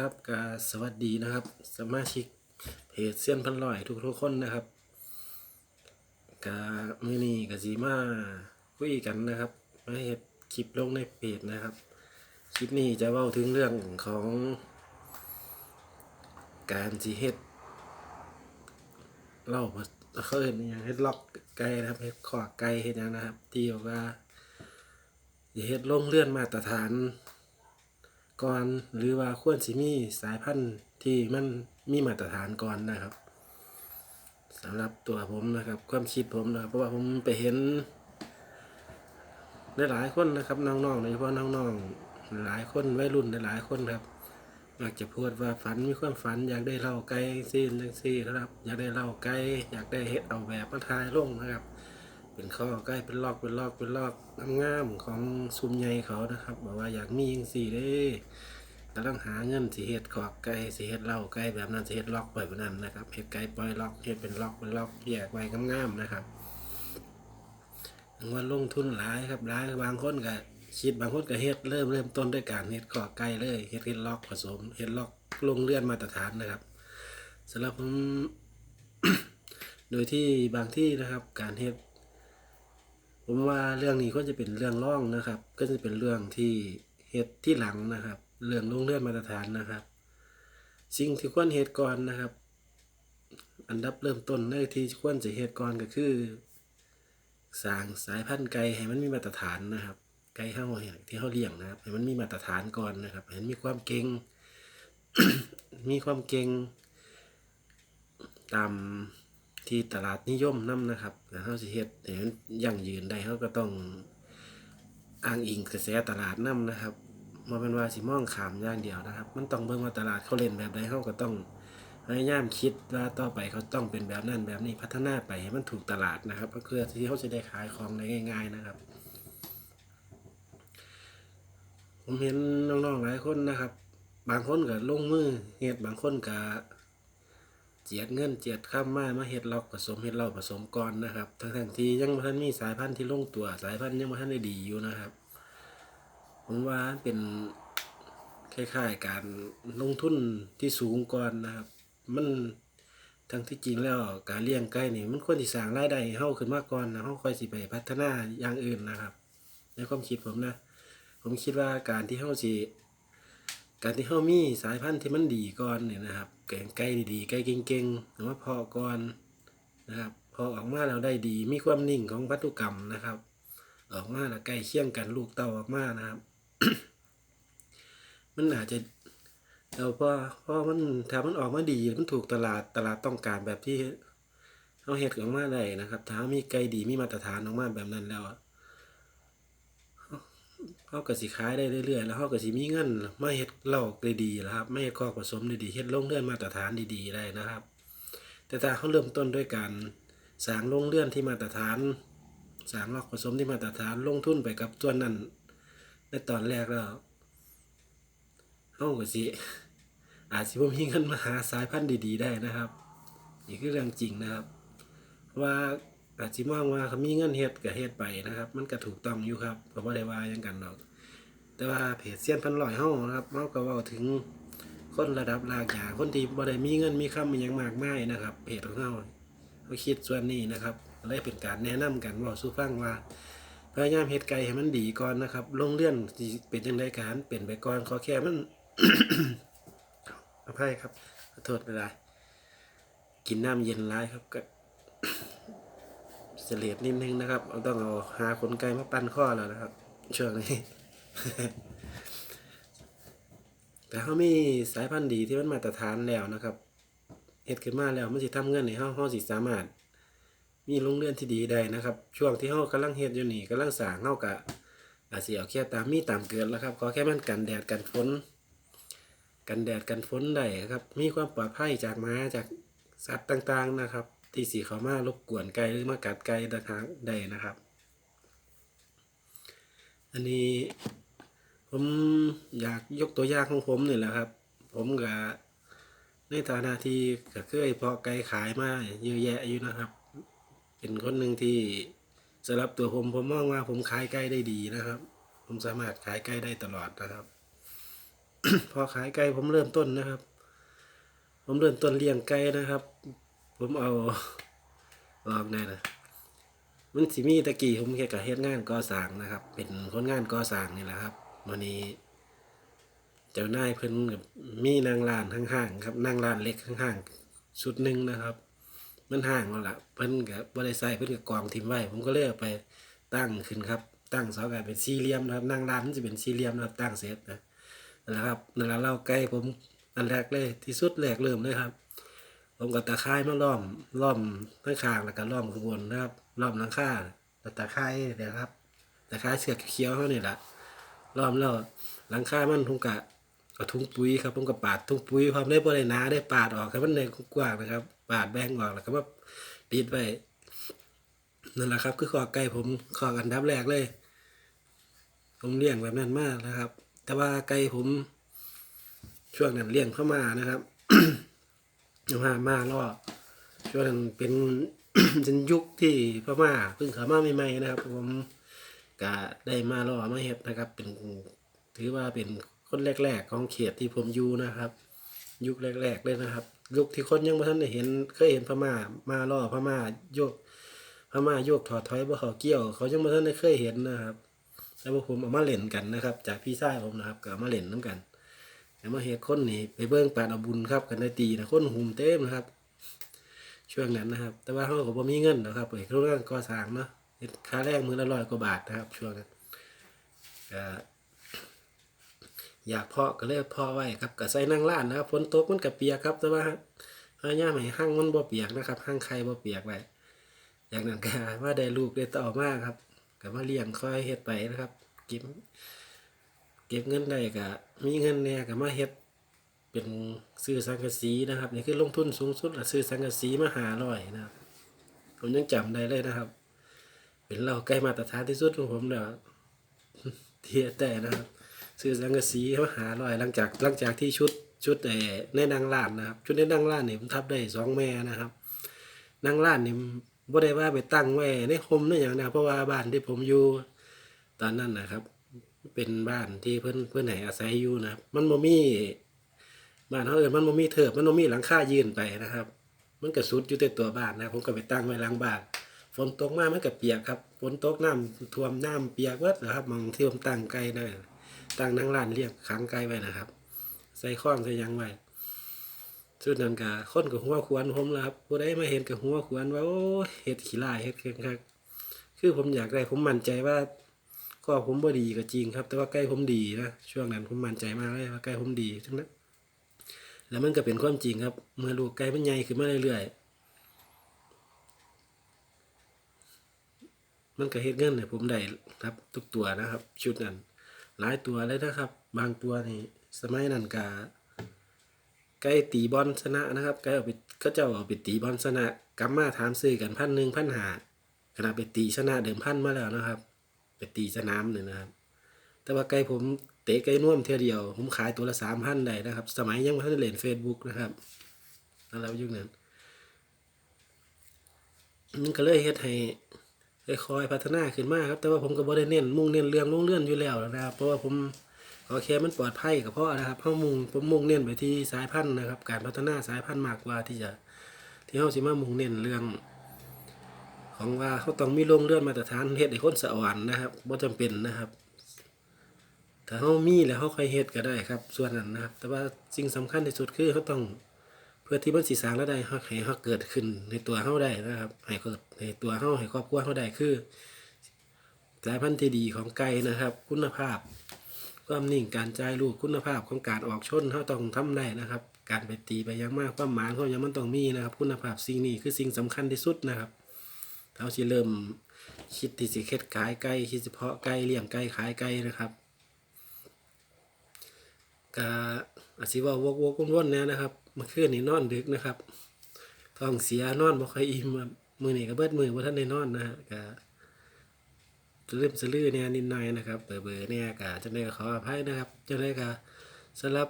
ครับกสวัสดีนะครับ สมาชิกเพจเซียนพันลอยทุกทุกๆคนนะครับก็มื้อนี้ก็สิมาคุยกันนะครับมาเฮ็ดคลิปลงในเพจนะครับ คลิปนี้จะเว้าถึงเรื่องของ การสิเฮ็ดเล่าเขาเอิ้นอิหยังเฮ็ดล็อกไก่นะครับเฮ็ดขอไก่เฮ็ดหยังนะครับ ที่บอกว่าเฮ็ดลงเลื่อนมาตรฐาน ก่อนหรือว่าควรสิมีสายพันธุ์ที่มันมีมาตรฐานก่อนนะครับสำหรับตัวผมนะครับ ความคิดผมนะครับ เพราะว่าผมไปเห็นหลายๆคนนะครับน้องๆโดยเฉพาะน้องๆหลายคนวัยรุ่นหลายๆคนครับมักจะพูดว่าฝันมีความฝัน อยากได้เล่าไก่ซีนจังซี่นะครับ อยากได้เล่าไก่อยากได้เฮ็ดเอาแบบมาทายลงนะครับ เป็นข้อใกล้เป็นลอกเป็นลอกเป็นลอกงามๆของซุมใหญ่เขานะครับบอกว่าอยากมียิงสี่เด้กำลังหาเงินสิเฮ็ดขอกไก่สิเฮ็ดเหล้าไก่แบบนั้นสิเฮ็ดล็อกไว้แบบนั้นนะครับเฮ็ดไก่ปล่อยล็อกเฮ็ดเป็นล็อกเป็นล็อกแยกไว้งามๆนะครับว่าลงทุนหลายครับหลายบางคนก็คิดบางคนก็เฮ็ดเริ่มเริ่มต้นด้วยการเฮ็ดขอกไก่เลยเฮ็ดเฮ็ดล็อกผสมเฮ็ดล็อกลงเลื่อนมาตรฐานนะครับสำหรับผมโดยที่บางที่นะครับการเฮ็ด ผมว่าเรื่องนี้ก็จะเป็นเรื่องร่องนะครับ ก็จะเป็นเรื่องที่เฮ็ดที่หลังนะครับ เรื่องลงเลื่อนมาตรฐานนะครับ สิ่งที่ควรเฮ็ดก่อนนะครับ อันดับเริ่มต้นเลยที่ควรจะเฮ็ดก่อนก็คือสร้างสายพันธุ์ไก่ให้มันมีมาตรฐานนะครับ ไก่เฮาเนี่ยที่เฮาเลี้ยงนะครับ ให้มันมีมาตรฐานก่อนนะครับให้มันมีความเก่งมีความเก่งตาม ที่ตลาดนิยมนํนะครับแล้วเฮาสิเฮ็ดให้มันยั่งยืนได้เฮาก็ต้องอ้างอิงกระแสตลาดนํนะครับบ่แม่นว่าสิมองข้ามอย่างเดียวนะครับ มันต้องเบิ่งว่าตลาดเขาเล่นแบบใดเฮาก็ต้องพยายามคิดว่าต่อไปเขาต้องเป็นแบบนั้นแบบนี้พัฒนาไปให้มันถูกตลาดนะครับก็คือที่เขาจะได้ขายของได้ง่าย ๆนะครับ ผมเห็นน้องๆหลายคนนะครับ บางคนก็ลงมือเฮ็ดบางคนก็ เจียดเงินเจียดข้ามมามาเฮ็ดล็อกผสมเฮ็ดเหล้าผสมก่อนนะครับ ทั้งทั้งที่ยังบ่ทันมีสายพันธุ์ที่ลงตัวสายพันธุ์ยังบ่ทันได้ดีอยู่นะครับผมว่าเป็นคล้ายๆการลงทุนที่สูงก่อนนะครับ มันทั้งที่จริงแล้วการเลี้ยงไก่นี่มันควรสิสร้างรายได้เฮาขึ้นมาก่อนนะเฮาค่อยสิไปพัฒนาอย่างอื่นนะครับ ในความคิดผมนะ ผมคิดว่าการที่เฮาสิ การที่เขามีสายพันธุ์ที่มันดีก่อนเนี่ยนะครับแกงไก่ดีๆไก่เก่งๆหรือว่าพอก่อนนะครับ พอออกมาแล้วได้ดี มีความนิ่งของพันธุกรรมนะครับ ออกมาแล้วใกล้เคียงกันลูกเต่าออกมานะครับ มันอาจจะเราพอพอมันถ้ามันออกมาดีมันถูกตลาดตลาดต้องการแบบที่เขาเฮ็ดออกมาได้นะครับ ถ้ามีไก่ดีมีมาตรฐานออกมาแบบนั้นแล้วอะ เขาก็สิขายได้เรื่อยๆแล้วเขาก็สิมีเงินมาเฮ็ดเหล้าได้ดีๆนะครับไม่เฮ็ดคอกผสมได้ดีเฮ็ดโรงเรือนมาตรฐานดีๆได้นะครับ แต่ถ้าเขาเริ่มต้นด้วยการสร้างโรงเรือนที่มาตรฐานสร้างลอกผสมที่มาตรฐานลงทุนไปกับตัวนั้นในตอนแรกแล้วเขาก็สิอาจสิบ่มีเงินมาหาสายพันธุ์ดีๆ ได้นะครับ นี่คือเรื่องจริงนะครับ ว่า อาจสิมองว่าเขามีเงินเฮ็ดก็เฮ็ดไปนะครับ มันก็ถูกต้องอยู่ครับก็บ่ได้ว่ายังกันดอก แต่ว่าเพจเซียนพันลอยเฮานะครับเฮาก็ว้าถึงคนระดับรากหญ้าคนที่บ่ได้มีเงินมีคำมีหยังมากมายนะครับเพจของเฮาเฮาคิดส่วนนี้นะครับเลยเป็นการแนะนำกันเว้าสู่ฟังว่าพยายามเฮ็ดไก่ให้มันดีก่อนนะครับลงเลื่อนเป็นจังได๋การเป็นไปก่อนขอแค่มันอภัยครับขอโทษเวลากินน้ำเย็นร้ายครับก็ เสลียดนิดนึงนะครับเราต้องเอาหาขนไก่มาปั้นข้อแล้วนะครับ ช่วงนี้ แต่เขามีสายพันธุ์ดีที่มันมาตรฐานแล้วนะครับเฮ็ดขึ้นมาแล้วมันสิทำเงินในห้เฮาเฮาสิสามารถ มีโรงเรือนที่ดีได้นะครับ ช่วงที่เฮากำลังเฮ็ดอยู่นี่กำลังสางเฮาก็อาจสิเอาแค่ตามมีตามเกิดแล้วครับขอแค่มันกันแดดกันฝนกันแดดกันฝนได้ครับ มีความปลอดภัยจากหมาจากสัตว์ต่างๆนะครับ ที่สีเขามารบกวนไก่หรือมากัดไก่นะครับได้นะครับ อันนี้ผมอยากยกตัวอย่างของผมนี่แหละครับ ผมกับในฐานะที่ก็เคยเพาะไก่ขายมาเยอะแยะอยู่นะครับ เป็นคนหนึ่งที่สำหรับตัวผมผมมองว่าผมขายไก่ได้ดีนะครับ ผมสามารถขายไก่ได้ตลอดนะครับ พอขายไก่ผมเริ่มต้นนะครับ ผมเริ่มต้นเลี้ยงไก่นะครับ ผมเอาลองได้นะมันสิมีตะกี้ผมแค่กับเฮ็ดงานก่อสร้างนะครับ เป็นคนงานก่อสร้างนี่แหละครับวันนี้ เจ้านายเพิ่นกับมีนางร้านห่างๆครับนางร้านเล็กห่างๆชุดหนึ่งนะครับ มันห่างแล้วล่ะเพิ่นกับบริษัทเพิ่นกับกองทิมไว้ ผมก็เลยเอาไปตั้งขึ้นครับ ตั้งเสาไก่เป็นสี่เหลี่ยมนะครับนางร้านมันจะเป็นสี่เหลี่ยมนะครับตั้งเสร็จนะนั่แหละครับนั่นแหละเล่าใกล้ผมอันแรกเลยที่สุดแรกเริ่มเลยครับ ผมก็ตะไคร้มาล้อมล้อมทั้งข้างแล้วก็ล้อมข้างบนนะครับล้อมหลังคาแต่ตะไคร้เนี่ยครับตะไคร้เสือกเขียวๆเขานี่แหละล้อมแล้วหลังคามันทุงกะเอาถุงปุ๋ยครับผมก็ปาดถุงปุ๋ยความได้บริหนาได้ปาดออกให้มันในกว้างนะครับ ปาดแบ่งออกแล้วก็มาปิดไว้นั่นแหละครับ คือขอไก่ผมขอกันดับแรกเลย ผมเลี้ยงแบบนั้นมากนะครับ แต่ว่าไก่ผมช่วงนั้นเลี้ยงเข้ามานะครับ มามาล่อช่วงนั้นเป็นเป็นยุคที่พม่าเพิ่งเข้ามาใหม่ๆนะครับ ผมก็ได้มาล่อมาเฮ็ดนะครับ เป็นถือว่าเป็นคนแรก ๆ ของเขตที่ผมอยู่นะครับ ยุคแรก ๆ เลยนะครับยุคที่คนยังไม่ทันได้เห็นเคยเห็นพม่ามาล่อพม่าโยกพม่าโยกถอดถอยบ่เขาเกี่ยว เขายังไม่ทันได้เคยเห็นนะครับ แล้วพวกผมเอามาเล่นกันนะครับ จากพี่ชายผมนะครับก็เอามาเล่นน้ำกัน แล้วมาเฮ็ดคนนี่ไปเบิ้งปานเอาบุญครับกันได้ตีนะคนหุ่มเต็มนะครับ ช่วงนั้นนะครับ แต่ว่าเขาก็บ่มีเงินนะครับเอกโรงงานก่อสร้างเนาะเฮ็ดค่าแรงมือละร้อยกว่าบาทนะครับ ช่วงนั้นอยากเพาะก็เลยเพาะไว้ครับก็ใส่นั่งร้านนะครับฝนตกมันก็เปียกครับ แต่ว่าพยายามให้หั่งมันบ่เปียกนะครับหั่งไข่บ่เปียกไว้อย่างนั้นก็ว่าได้ลูกได้ต่อมากครับก็มาเลี้ยงค่อยเฮ็ดไปนะครับก็บเก็บเงินได้ก็มีเงินแน่ก็มาเฮ็ดเป็นซื้อสังกะสีนะครับ นี่คือลงทุนสูงสุดละซื้อสังกะสีมาหาร้อยนะครับ ผมยังจำได้เลยนะครับ เป็นเราใกล้มาตรฐานที่สุดของผมแล้วเทียแต่นะครับ ซื้อสังกะสีมาหาร้อยหลังจากหลังจากที่ชุดชุดแต่ในนางร้านนะครับ ชุดในนางร้านนี่ผมทับได้สองแม่นะครับนางร้านนี่บ่ได้ว่าไปตั้งไว้ในคมในอย่างนะเพราะว่าบ้านที่ผมอยู่ตอนนั้นนะครับ เป็นบ้านที่เพื่อนเพื่อนไหนอาศัยอยู่นะครับ มันบ่มีบ้านเขาเอินมันบ่มีเถิบมันบ่มีหลังคายืนไปนะครับ มันก็สุดอยู่แต่ตัวบ้านนะผมก็ไปตั้งไว้หลังบ้านฝนตกมากมันก็เปียกครับฝนตกน้ำท่วมน้ำเปียกวัดนะครับมองที่ผมตั้งไก่ได้ตั้งนั่งร้านเรียกขังไก่ไว้นะครับ ใส่ข้องใส่ยังไว้สุดนั้นก็คนกับหัวควรผมละครับผู้ใดมาเห็นกับหัวควรว่าโอ้เฮ็ดขี้ลายเฮ็ดเก่งครับคือผมอยากได้ผมมั่นใจว่า ก็ผมบ่ดีก็จริงครับ แต่ว่าไก่ผมดีนะช่วงนั้นผมมั่นใจมากเลยว่าไก่ผมดีทั้งนั้นแล้วมันก็เป็นความจริงครับ เมื่อลูกไก่มันใหญ่ขึ้นมาเรื่อยๆมันก็เฮ็ดเงินให้ผมได้ครับ ทุกตัวนะครับ ชุดนั้นหลายตัวเลยนะครับ บางตัวนี่สมัยนั้นก็ไก่ตีบอลชนะนะครับไก่เอาไปเขาเจ้าเอาไปตีบอลชนะกลับมาถามซื้อกันพันหนึ่งพันหาขณะไปตีชนะเดิมพันมาแล้วนะครับ ไปตีสนามเลยนะครับ แต่ว่าไก่ผมเตะไก่น่วมเท่ยเดียว ผมขายตัวละสามพันได้นะครับ สมัยยังไม่ทันได้เล่นเฟซบุ๊กนะครับนั่นแล้วยุคนั้นมันก็เลยเฮ็ดให้ค่อยๆพัฒนาขึ้นมากครับ แต่ว่าผมก็บ่ได้เน้นมุ่งเน้นเรื่องลงเลื่อนอยู่แล้วนะครับ เพราะว่าผมขอแค่มันปลอดภัยกับพ่อนะครับเฮามุ่งผมมุ่งเน้นไปที่สายพันธุ์นะครับ การพัฒนาสายพันธุ์มากกว่าที่จะที่เฮาสิมามุ่งเน้นเรื่อง ของว่าเขาต้องมีโรงเรือนมาตรฐานเฮ็ดให้คนสะอ่อนนะครับบ่จำเป็นนะครับ ถ้าเขามีแล้วเขาค่อยเฮ็ดก็ได้ครับ ส่วนนั้นนะครับ แต่ว่าสิ่งสำคัญที่สุดคือเขาต้องเพื่อที่มันสิสางแล้วได้เขาให้เขาเกิดขึ้นในตัวเขาได้นะครับให้เกิดในตัวเขาให้ครอบครัวเขาได้คือสายพันธุ์ที่ดีของไก่นะครับ คุณภาพ ความนิ่งการจ่ายลูกคุณภาพของการออกชนเขาต้องทำได้นะครับ การไปตีไปยังมากความหมายเขายังมันต้องมีนะครับ คุณภาพสิ่งนี้คือสิ่งสำคัญที่สุดนะครับ เขาสิเริ่มคิดที่สิเค็ดขายไก่คิดสิเพาะไก่เลี้ยงไก่ขายไก่นะครับก็อาจสิว่าวกวกวนๆแน่นะครับเมื่อคืนนี่นอนดึกนะครับท้องเสียนอนบ่ค่อยอิ่มมือนี้ก็เบิดมือบ่ทันได้นอนนะฮะก็สลืมสลือเนี่ยนิดหน่อยนะครับเบื่อร์ๆเนี่ยก็จังได๋ก็ขออภัยนะครับจังได๋ก็สำหรับ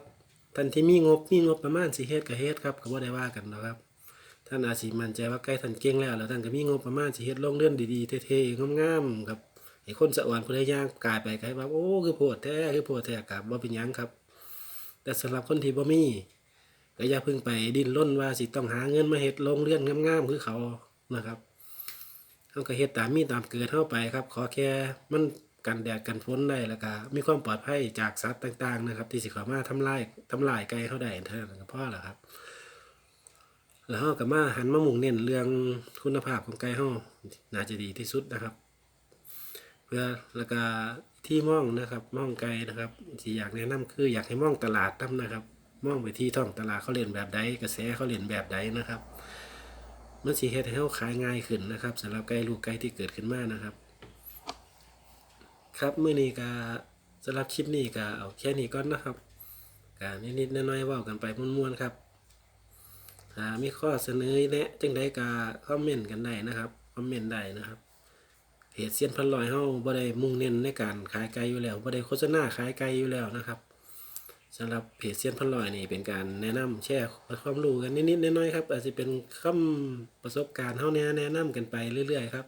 ท่านที่มีงบมีงบประมาณสิเฮ็ดก็เฮ็ดครับก็บ่ได้ว่ากันนะครับ ท่านอาจสิมั่นใจว่าใกล้ท่านเก่งแล้วแล้วท่านก็มีงบประมาณสิเฮ็ดโรงเรือนดีๆเท่ๆงามๆครับให้คนสะอ่อนผู้ใดย่างกายไปก็ให้ว่าโอ้คือโพดแท้คือโพดแท้ก็บ่เป็นหยังครับ แต่สำหรับคนที่บ่มีก็อย่าเพิ่งไปดิ้นรนว่าสิต้องหาเงินมาเฮ็ดโรงเรือนงามๆคือเขานะครับเฮาก็เฮ็ดตามมีตามเกิดเฮาไปครับ ขอแค่มันกันแดดกันฝนได้แล้วก็มีความปลอดภัยจากสัตว์ต่างๆนะครับ ที่สิเข้ามาทำลายทำลายไก่เฮาได้เท่านั้นก็พอแล้วครับ แล้วเฮาก็มาหันมามุ่งเน้นเรื่องคุณภาพของไก่เฮาน่าจะดีที่สุดนะครับ เพื่อแล้วก็ที่มองนะครับมองไกลนะครับที่อยากแนะนำคืออยากให้มองตลาดนํนะครับ มองไปที่ท้องตลาดเขาเล่นแบบใดกระแสเขาเล่นแบบใดนะครับมันสิเฮ็ดให้เขาขายง่ายขึ้นนะครับสำหรับไก่ลูกไก่ที่เกิดขึ้นมานะครับ ครับมื้อนี้ก็สำหรับคลิปนี้ก็เอาแค่นี้ก่อนนะครับก็นิดๆน้อยๆเว้ากันไปม่วนๆครับ ถ้ามีข้อเสนอแนะจังใดก็คอมเมนต์กันได้นะครับคอมเมนต์ได้นะครับเพจเซียนพันลอยเฮาบ่ได้มุ่งเน้นในการขายไก่อยู่แล้วบ่ได้โฆษณาขายไก่อยู่แล้วนะครับสำหรับเพจเซียนพันลอยนี่เป็นการแนะนำแชร์ความรู้กันนิดๆน้อยๆครับอาจจะเป็นคำประสบการณ์เฮาแนะแนะนำกันไปเรื่อยๆครับ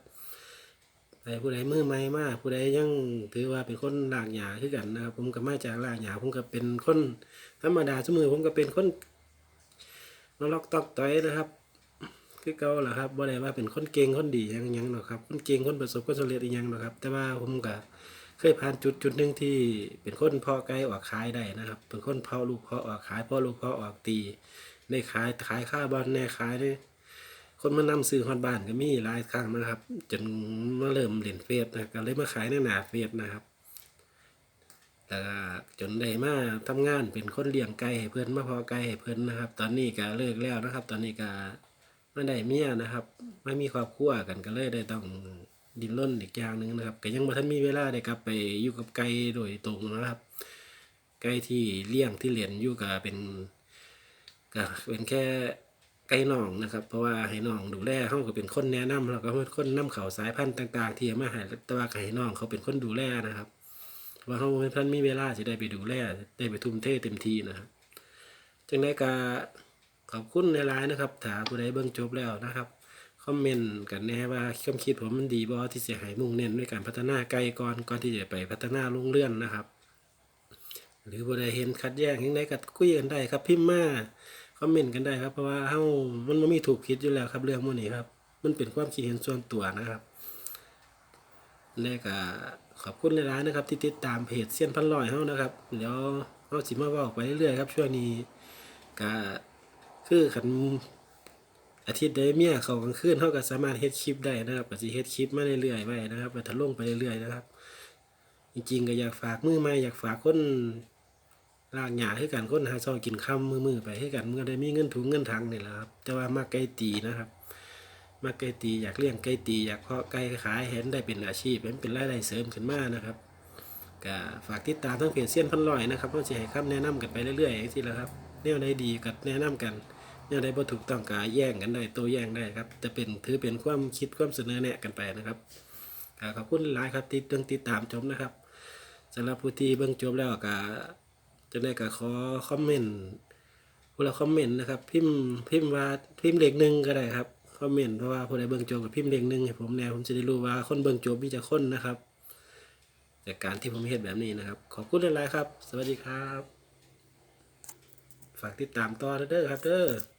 แต่ผู้ใดมือใหม่มาผู้ใดยังถือว่าเป็นคนลากหญ้าคือกันนะครับ ผมก็มาจากลากหญ้าผมก็เป็นคนธรรมดาซุมือผมก็เป็นคน นล็อกตอกต้อยนะครับคือเก่าแหละครับบ่ได้ว่าเป็นคนเก่งคนดีหยังยังหรอกครับคนเก่งคนประสบความสำเร็จอีหยังหรอกครับ แต่ว่าผมก็เคยผ่านจุดจุดหนึ่งที่เป็นคนพาะไก่ออกขายได้นะครับ เป็นคนพาะลูกพาะออกขายพาะลูกพาะออกตีได้ขายขายค่าบอลแน่ขายได้คนมานำซื้อฮอดบ้านก็มีหลายครั้งนะครับ จนมาเริ่มเล่นเฟซนะก็เลยมาขายในหนาเฟซนะครับ แล้วก็จนได้มาทำงานเป็นคนเลี้ยงไก่ให้เพื่อนมาพาะไก่ให้เพื่อนนะครับ ตอนนี้ก็เลิกแล้วนะครับ ตอนนี้ก็ไม่ได้เมียนะครับไม่มีครอบครัวกันก็เลยได้ต้องดิ้นรนอีกอย่างหนึ่งนะครับก็ยังบ่ทันมีเวลาได้กลับไปอยู่กับไก่โดยตรงนะครับ ไก่ที่เลี้ยงที่เลี้ยงอยู่ก็เป็นก็เป็นแค่ไก่น้องนะครับ เพราะว่าให้น้องดูแลเขาก็เป็นคนแนะนำแล้วก็เป็นคนนำเขาสายพันธุ์ต่าง ๆ ที่มาให้แต่ว่าก็ให้น้องเขาเป็นคนดูแลนะครับ ว่าเขาไม่ทันมีเวลาจะได้ไปดูแลได้ไปทุ่มเทเต็มที่นะครับจังได้ก็ขอบคุณหลายๆนะครับถ้าผู้ใดเบิ่งจบแล้วนะครับคอมเมนต์กันแน่ว่าความคิดผมมันดีบ่ที่จะให้มุ่งเน้นด้วยการพัฒนาไกลก่อนก่อนที่จะไปพัฒนาลงเลื่อนนะครับ หรือผู้ใดเห็นคัดแย้งยังไงก็คุยกันได้ครับพิมพ์มาคอมเมนต์กันได้ครับเพราะว่าเฮามันบ่มีถูกผิดอยู่แล้วครับเรื่องพวกนี้ครับ มันเป็นความคิดเห็นส่วนตัวนะครับและก็ ขอบคุณหลายๆนะครับ ที่ติดตามเพจเซียนพันลอยเฮานะครับเดี๋ยวเฮาสิมาเว้าไปเรื่อยๆครับช่วงนี้ก็คือขันอาทิตย์ใดเมียเขากลางคืนเขาก็สามารถเฮ็ดคลิปได้นะครับก็สิเฮ็ดคลิปมาเรื่อยๆไว้นะครับไปทะลงไปเรื่อยๆนะครับ จริงๆก็อยากฝากมือใหม่อยากฝากคนลากหญ้าให้กันคนหาซอยกินค่ำมือๆไปให้กันเมื่อได้มีเงินถุงเงินถังนี่แหละครับแต่ว่ามาไก่ตีนะครับ มาไก่ตีอยากเลี้ยงไก่ตีอยากเพาะไก่ขายเห็นได้เป็นอาชีพเห็นเป็นรายได้เสริมขึ้นมานะครับก็ฝากติดตามทั้งเพจเซียนพันลอยนะครับเพราจะให้คำแนะนำกันไปเรื่อยๆอย่างที่แล้วครับแนวใดดีก็แนะนำกันแนวใดบ่ถูกต้องก็แย่งกันได้โตแย้งได้ครับจะเป็นถือเป็นความคิดความเสนอแนะกันไปนะครับก็ขอบคุณหลายครับที่ติดติดตามชมนะครับสำหรับผู้ที่เบิ่งจบแล้วก็จะได้ก็ขอคอมเมนต์ผู้ละคอมเมนต์นะครับ พิมพ์พิมพ์ว่าพิมพ์เลขหนึ่งก็ได้ครับ คอมเมนต์เพราะว่าผู้ใดเบิ่งจบกับพิมพ์เลงหนึ่งให้ผมแนวผมจะได้รู้ว่าคนเบิ่งจบมีจะคนนะครับ จากการที่ผมเห็นแบบนี้นะครับ ขอบคุณหลายๆครับ สวัสดีครับ ฝากติดตามต่อเด้อครับเด้อ